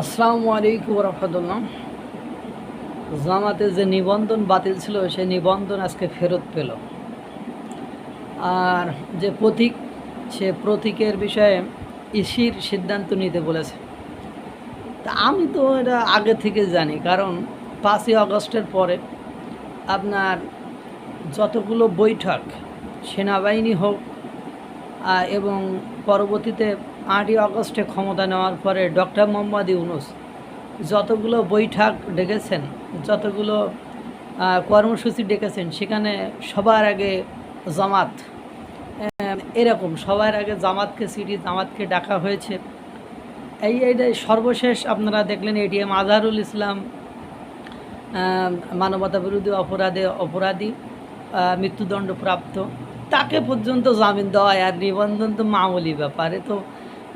আসসালামু আলাইকুম রহমতুল্লাহ জামাতে যে নিবন্ধন বাতিল ছিল, সেই নিবন্ধন আজকে ফেরত পেল। আর যে প্রতীক, সে প্রতীকের বিষয়ে ইসির সিদ্ধান্ত নিতে বলেছে। তা আমি তো এটা আগে থেকে জানি, কারণ পাঁচই আগস্টের পরে আপনার যতগুলো বৈঠক, সেনাবাহিনী হোক এবং পরবর্তীতে আটই আগস্টে ক্ষমতা নেওয়ার পরে ডক্টর মোহাম্মদ ইউনুস যতগুলো বৈঠক ডেকেছেন, যতগুলো কর্মসূচি ডেকেছেন, সেখানে সবার আগে জামাত এরকম সবার আগে জামাতকে সিটি, জামাতকে ডাকা হয়েছে। এই এইটাই সর্বশেষ আপনারা দেখলেন এটিএম আজহারুল ইসলাম মানবতা বিরোধী অপরাধে অপরাধী মৃত্যুদণ্ডপ্রাপ্ত। তাকে পর্যন্ত জামিন দেওয়া আর নিবন্ধন তো মামুলি ব্যাপারে। তো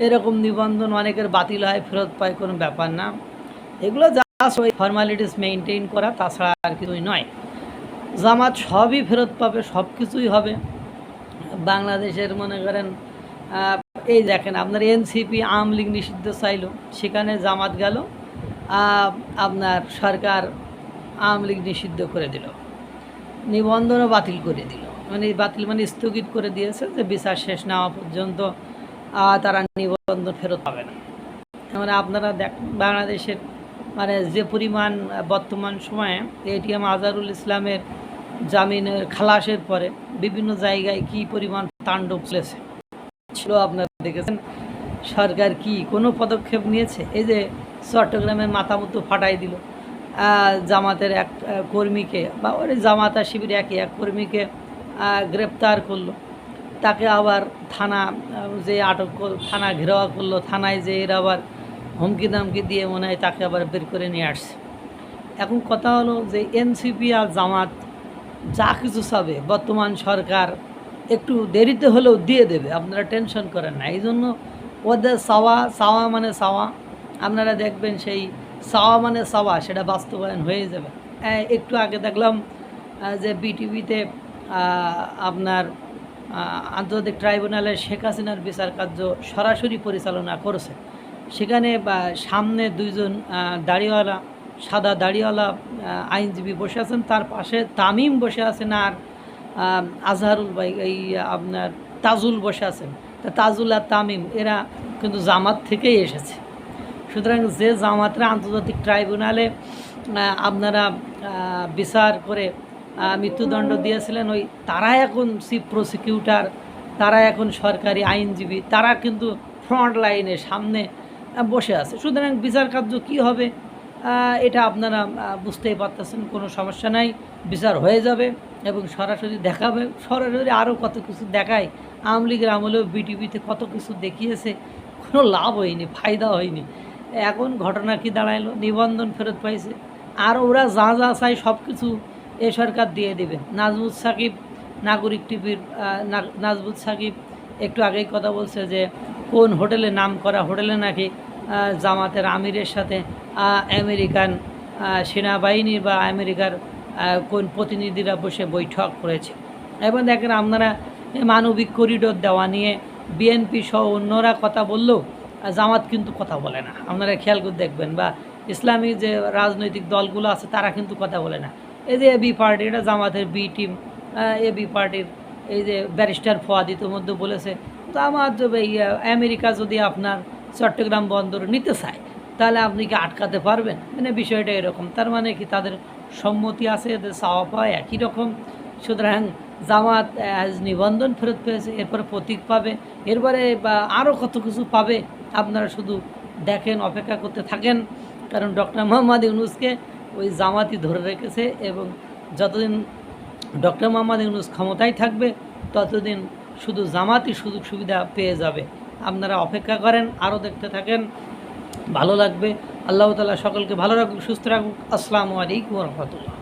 এরকম নিবন্ধন অনেকের বাতিল হয়, ফেরত পায় কোনো ব্যাপার না। এগুলো যা ওই ফর্মালিটিস মেনটেন করা, তাছাড়া আর কিছুই নয়। জামাত সবই ফেরত পাবে সব কিছুই হবে। বাংলাদেশের মনে করেন এই দেখেন আপনার এনসিপি আওয়ামী লীগ নিষিদ্ধ চাইলো, সেখানে জামাত গেল আপনার সরকার আওয়ামী লীগ নিষিদ্ধ করে দিল। নিবন্ধনও বাতিল করে দিল। মানে বাতিল মানে স্থগিত করে দিয়েছে যে বিচার শেষ না হওয়া পর্যন্ত তারা নিবন্ধন ফেরত পাবে না। মানে আপনারা দেখ, বাংলাদেশের মানে যে পরিমাণ বর্তমান সময়ে এটিএম আজহারুল ইসলামের জামিনের খালাসের পরে বিভিন্ন জায়গায় কি পরিমাণ তাণ্ডব চলেছে, ছিল আপনারা দেখেছেন। সরকার কি কোনো পদক্ষেপ নিয়েছে? এই যে চট্টগ্রামে মাথা মতো ফাটাই দিল জামাতের এক কর্মীকে বা ওই জামাতা শিবির একই এক কর্মীকে গ্রেপ্তার করল। তাকে আবার থানা যে আটক থানা ঘেরাওয়া করল। থানায় যে এর আবার হুমকি দামকি দিয়ে মনে হয় তাকে আবার বের করে নিয়ে আসছে। এখন কথা হলো যে এনসিপি আর জামাত যা কিছু চাবে, বর্তমান সরকার একটু দেরিতে হলেও দিয়ে দেবে। আপনারা টেনশন করেন না। এই জন্য ওদের সাওয়া সাওয়া মানে সাওয়া আপনারা দেখবেন সেই সাওয়া মানে সাওয়া সেটা বাস্তবায়ন হয়ে যাবে। একটু আগে দেখলাম যে বিটিভিতে আপনার আন্তর্জাতিক ট্রাইব্যুনালে শেখ হাসিনার বিচার কার্য সরাসরি পরিচালনা করেছে। সেখানে সামনে দুইজন দাড়িওয়ালা, সাদা দাড়িওয়ালা আইনজীবী বসে আছেন। তার পাশে তামিম বসে আছেন আর আজহারুল ভাই, এই, আপনার তাজুল বসে আছেন। তা তাজুল আর তামিম, এরা কিন্তু জামাত থেকেই এসেছে। সুতরাং যে জামাতরা আন্তর্জাতিক ট্রাইব্যুনালে আপনারা বিচার করে মৃত্যুদণ্ড দিয়েছিলেন ওই তারা এখন চিফ প্রসিকিউটার তারা এখন সরকারি আইনজীবী, তারা কিন্তু ফ্রন্ট লাইনে সামনে বসে আছে। সুতরাং বিচার কার্য কী হবে এটা আপনারা বুঝতেই পারতেছেন, কোনো সমস্যা নাই। বিচার হয়ে যাবে এবং সরাসরি দেখাবে। সরাসরি আরও কত কিছু দেখায়। আওয়ামী লীগের আমলেও বিটিভিতে কত কিছু দেখিয়েছে, কোনো লাভ হয়নি, ফায়দা হয়নি। এখন ঘটনা কি দাঁড়াইলো? নিবন্ধন ফেরত পাইছে। আর ওরা যা যা চায় সব কিছু এ সরকার দিয়ে দেবে। নাজমুদ সাকিব, নাগরিক টিভির নাজমুদ সাকিব একটু আগেই কথা বলছে যে, কোন হোটেলে নাম করা হোটেলে নাকি জামাতের আমিরের সাথে আমেরিকান সেনাবাহিনী বা আমেরিকার কোন প্রতিনিধিরা বসে বৈঠক করেছে। এবং দেখেন আপনারা মানবিক করিডোর দেওয়া নিয়ে বিএনপি সহ অন্যরা কথা বললেও জামাত কিন্তু কথা বলে না। আপনারা খেয়াল করে দেখবেন বা ইসলামী যে রাজনৈতিক দলগুলো আছে, তারা কিন্তু কথা বলে না। এই যে এবি পার্টি এটা জামাতের বি টিম এবি পার্টির এই যে ব্যারিস্টার ফোয়াদ ইতিমধ্যে বলেছে। যদি এই, আমেরিকা যদি আপনার চট্টগ্রাম বন্দর নিতে চায় তাহলে আপনি কি আটকাতে পারবেন? মানে বিষয়টা এরকম। তার মানে কি তাদের সম্মতি আছে এদের চাওয়া পাওয়া একই রকম। সুতরাং জামাত নিবন্ধন ফেরত পেয়েছে এরপরে প্রতীক পাবে। এরপরে বা আরও কত কিছু পাবে আপনারা শুধু দেখেন অপেক্ষা করতে থাকেন। কারণ ডক্টর মোহাম্মদ ইউনুসকে ওই জামাতি ধরে রেখেছে এবং যতদিন ডক্টর মোহাম্মদ ইউনুস ক্ষমতায় থাকবে, ততদিন শুধু জামাতি সুযোগ সুবিধা পেয়ে যাবে। আপনারা অপেক্ষা করেন, আরও দেখতে থাকেন। ভালো লাগবে। আল্লাহ তালা সকলকে ভালো রাখুক, সুস্থ রাখুক। আসসালামু আলাইকুম রহমতুল্লাহ।